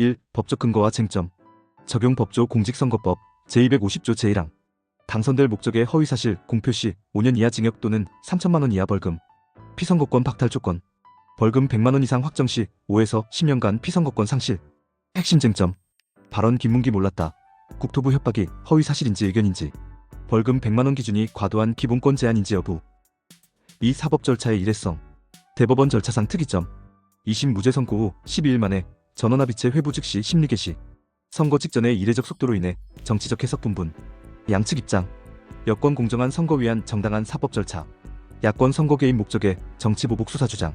1. 법적 근거와 쟁점. 적용 법조 공직선거법 제250조 제1항. 당선될 목적의 허위사실 공표 시 5년 이하 징역 또는 3천만 원 이하 벌금. 피선거권 박탈 조건. 벌금 100만 원 이상 확정 시 5에서 10년간 피선거권 상실. 핵심 쟁점. 발언 김문기 몰랐다. 국토부 협박이 허위사실인지 의견인지. 벌금 100만 원 기준이 과도한 기본권 제한인지 여부. 이 사법 절차의 일회성. 대법원 절차상 특이점. 2심 무죄 선고 후 12일 만에 전원합의체 회부 즉시 심리 개시. 선거 직전의 이례적 속도로 인해 정치적 해석 분분. 양측 입장. 여권 공정한 선거 위한 정당한 사법 절차. 야권 선거 개입 목적의 정치 보복 수사 주장.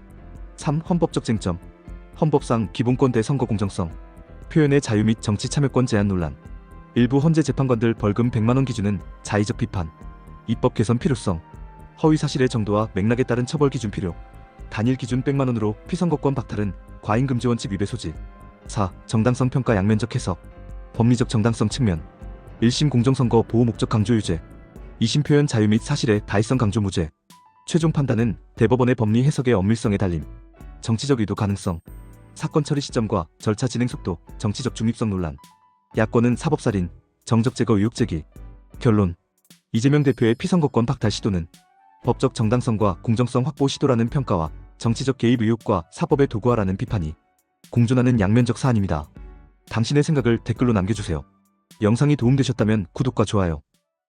3. 헌법적 쟁점. 헌법상 기본권 대 선거 공정성. 표현의 자유 및 정치 참여권 제한 논란. 일부 헌재 재판관들 벌금 100만 원 기준은 자의적 비판. 입법 개선 필요성. 허위 사실의 정도와 맥락에 따른 처벌 기준 필요 단일 기준 100만 원으로 피선거권 박탈은 과잉 금지 원칙 위배 소지. 4. 정당성 평가 양면적 해석 법리적 정당성 측면. 1심 공정선거 보호 목적 강조 유죄. 2심 표현 자유 및 사실의 다의성 강조 무죄. 최종 판단은 대법원의 법리 해석의 엄밀성에 달림. 정치적 의도 가능성. 사건 처리 시점과 절차 진행 속도 정치적 중립성 논란. 야권은 사법살인 정적 제거 의혹 제기. 결론. 이재명 대표의 피선거권 박탈 시도는 법적 정당성과 공정성 확보 시도라는 평가와 정치적 개입 의혹과 사법의 도구화라는 비판이 공존하는 양면적 사안입니다. 당신의 생각을 댓글로 남겨주세요. 영상이 도움되셨다면 구독과 좋아요,